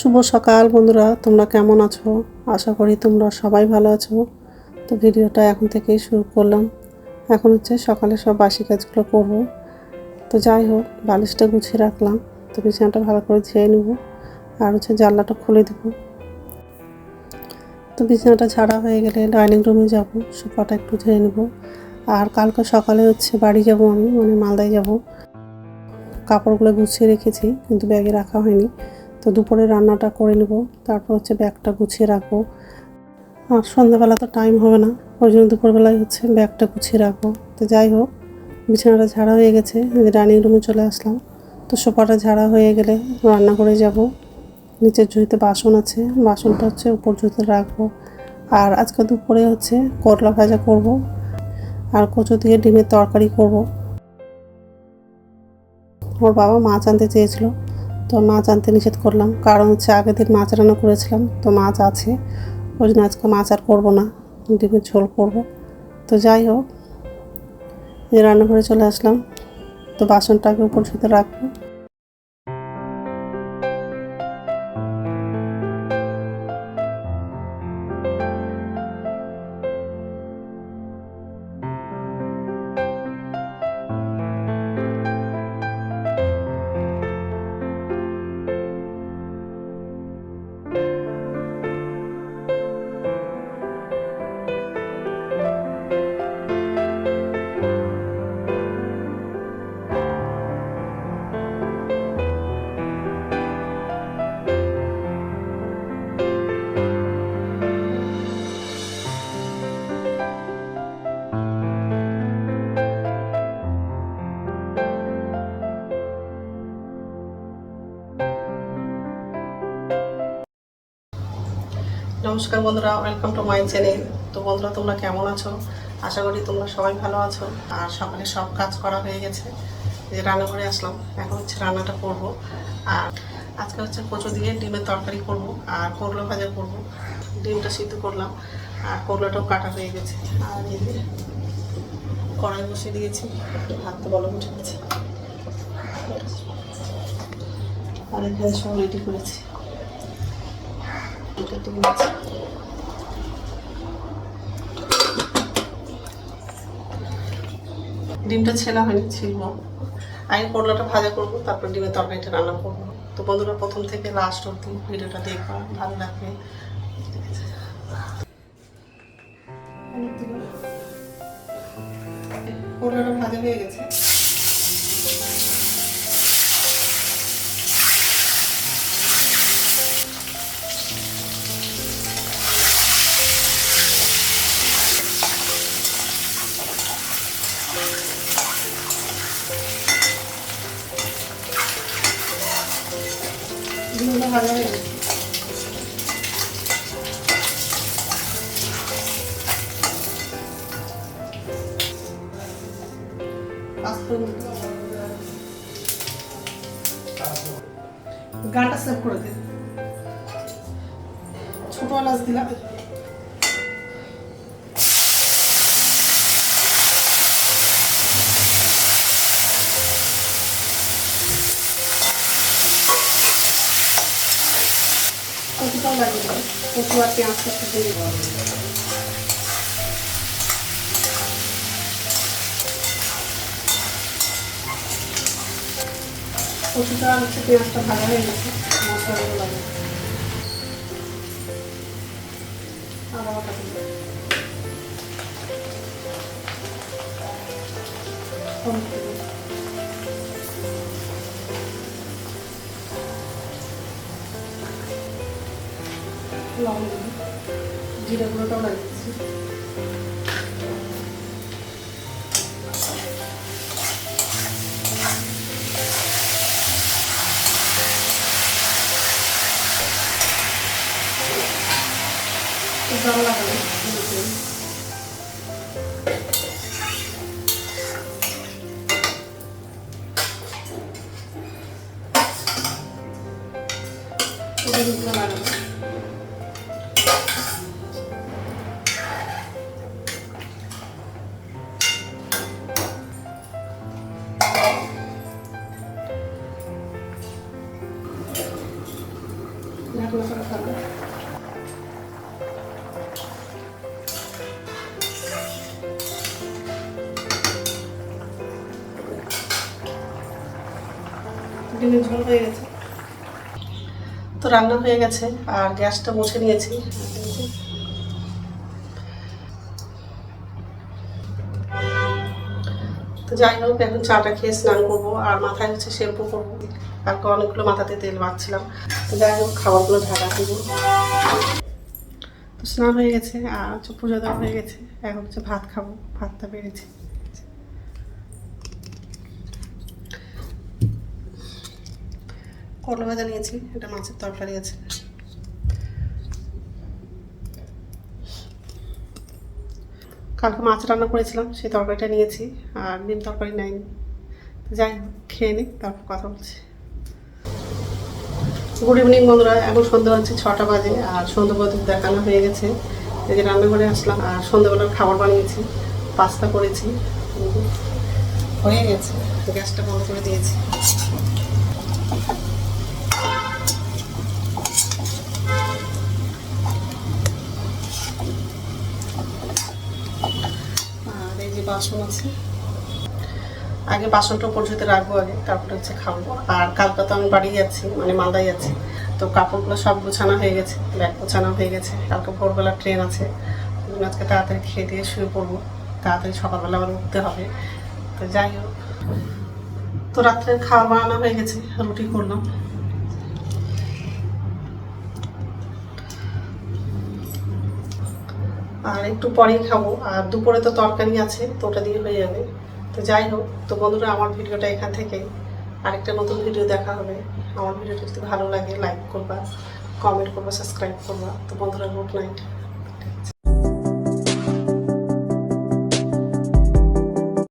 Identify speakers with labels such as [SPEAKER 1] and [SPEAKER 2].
[SPEAKER 1] শুভ সকাল বন্ধুরা, তোমরা কেমন আছো? আশা করি তোমরা সবাই ভালো আছো। তো ভিডিওটা এখন থেকেই শুরু করলাম। এখন হচ্ছে সকালে সব বাসি কাজগুলো করব। তো যাই হোক, বালিশটা গুছিয়ে রাখলাম। তো বিছানাটা ভালো করে ধুয়ে নেব। আর হচ্ছে জানলাটা খুলে দেব। তো বিছানাটা ঝাড়া হয়ে গেলে ডাইনিং রুমে যাব। সোফাটা একটু ধুয়ে নেব। আর কালকে সকালে হচ্ছে বাড়ি যাব আমি মানে মালদায় যাব। কাপড়গুলো গুছিয়ে রেখেছি, কিন্তু ব্যাগে রাখা হয়নি। তো দুপুরে রান্নাটা করে নেব, তারপর হচ্ছে ব্যাগটা গুছিয়ে রাখব। আর সন্ধ্যাবেলা তো টাইম হবে না, ওই জন্য দুপুরবেলায় হচ্ছে ব্যাগটা গুছিয়ে রাখব। তো যাই হোক, বিছানাটা ঝাড়া হয়ে গেছে ডাইনিং রুমে চলে আসলাম। তো সোফাটা ঝাড়া হয়ে গেলে রান্না করে যাব। নিচের ঝুড়িতে বাসন আছে, বাসনটা হচ্ছে উপর ঝুড়িতে রাখব। আর আজকে দুপুরে হচ্ছে করলা ভাজা করব, আর কচু দিয়ে ডিমের তরকারি করব। ওর বাবা মাছ আনতে চেয়েছিল তো মাছ আনতে নিষেধ করলাম। কারণ হচ্ছে আগের দিন মাছ রান্না করেছিলাম, তো মাছ আছে। ওই জন্য আজকে মাছ আর করব না, ডিমের ঝোল করব। তো যাই হোক রান্নাঘরে চলে আসলাম। তো বাসনটাকে উপর সাথে রাখব। নমস্কার বন্ধুরা ওয়েলকাম টু মাই চ্যানেল তো বন্ধুরা, তোমরা কেমন আছো? আশা করি তোমরা সবাই ভালো আছো। আর সকালে সব কাজ করা হয়ে গেছে। যে রান্না করে আসলাম। এখন হচ্ছে রান্নাটা করব। আর আজকে হচ্ছে কচু দিয়ে ডিমের তরকারি করব আর করল ভাজা করব। ডিমটা সিদ্ধ করলাম। আর করলোটাও কাটা হয়ে গেছে। আর এই যে কড়াই বসিয়ে দিয়েছি। হাত তো বলো উঠে গেছে। আর এখানে সব রেডি করেছি। ডিমটা ছেলা হয়নি, ছিল। আমি করলাটা ভাজা করব, তারপর ডিমের তরকারিটা রান্না করব। তো বন্ধুরা, প্রথম থেকে লাস্ট অব্দি ভিডিওটা দেখবা ভালো লাগবে। করলাটা ভাজা হয়ে গেছে। ডিমটা ভালো সেভ করে দিন ছোট এলাচ দিলাম দেবো কচু কচুটা হচ্ছে পেঁয়াজটা হয়ে গেছে মশলাগুলো লাগে আদা বাটা লবণ। জিরে গুঁড়োটাও লাগিয়েছি জল লাগাবো ঝোল হয়ে গেছে। তো রান্না হয়ে গেছে, আর গ্যাসটা মুছে নিয়েছি। তো যাই হোক, এখন চাটা খেয়ে স্নান করব, আর মাথায় হচ্ছে শ্যাম্পু করব। আর অনেকগুলো মাথাতে তেল মাখছিলাম তো যাই হোক, খাবারগুলো ঢাকা দিব। তো স্নান হয়ে গেছে, আর হচ্ছে পুজো দেওয়া হয়ে গেছে। এখন হচ্ছে ভাত খাব, ভাতটা বেড়েছি। করলা ভাজা নিয়েছি, এটা মাছের তরকারি আছে। কালকে মাছ রান্না করেছিলাম, সেই তরকারিটা নিয়েছি, আর ডিম তরকারি নেয়নি যাই খেয়ে নিই, তারপর কথা বলছি। গুড ইভিনিং বন্ধুরা, এখন সন্ধ্যা হচ্ছে ছটা বাজে, আর সন্ধ্যা পর্যন্ত দেখানো হয়ে গেছে। এই যে রান্নাঘরে আসলাম, আর সন্ধ্যাবেলার খাবার বানিয়েছি, পাস্তা করেছি। হয়ে গেছে, গ্যাসটা বন্ধ করে দিয়েছি। বাসন আছে। আগে বাসনটা পর্যন্ত রাখব আগে, তারপরে হচ্ছে খাব। আর কালকে তো আমি বাড়ি যাচ্ছি মানে মালদায় যাচ্ছি। তো কাপড়গুলো সব গোছানো হয়ে গেছে, ব্যাগ গোছানো হয়ে গেছে। কালকে ভোরবেলা ট্রেন আছে আজকে তাড়াতাড়ি খেয়ে দিয়ে শুয়ে পড়ব। তাড়াতাড়ি সকালবেলা আবার উঠতে হবে। তো যাই হোক। তো রাত্রে খাওয়া বানানো হয়ে গেছে, রুটি করলাম। আর একটু পরেই খাব। আর দুপুরে তো তরকারি আছে, তো ওটা দিয়ে হয়ে যাবে। তো যাই হোক, তো বন্ধুরা, আমার ভিডিওটা এখান থেকে। আরেকটা নতুন ভিডিও দেখা হবে। আমার ভিডিওটা যদি ভালো লাগে লাইক করবা কমেন্ট করবা সাবস্ক্রাইব করবা। তো বন্ধুরা গুড নাইট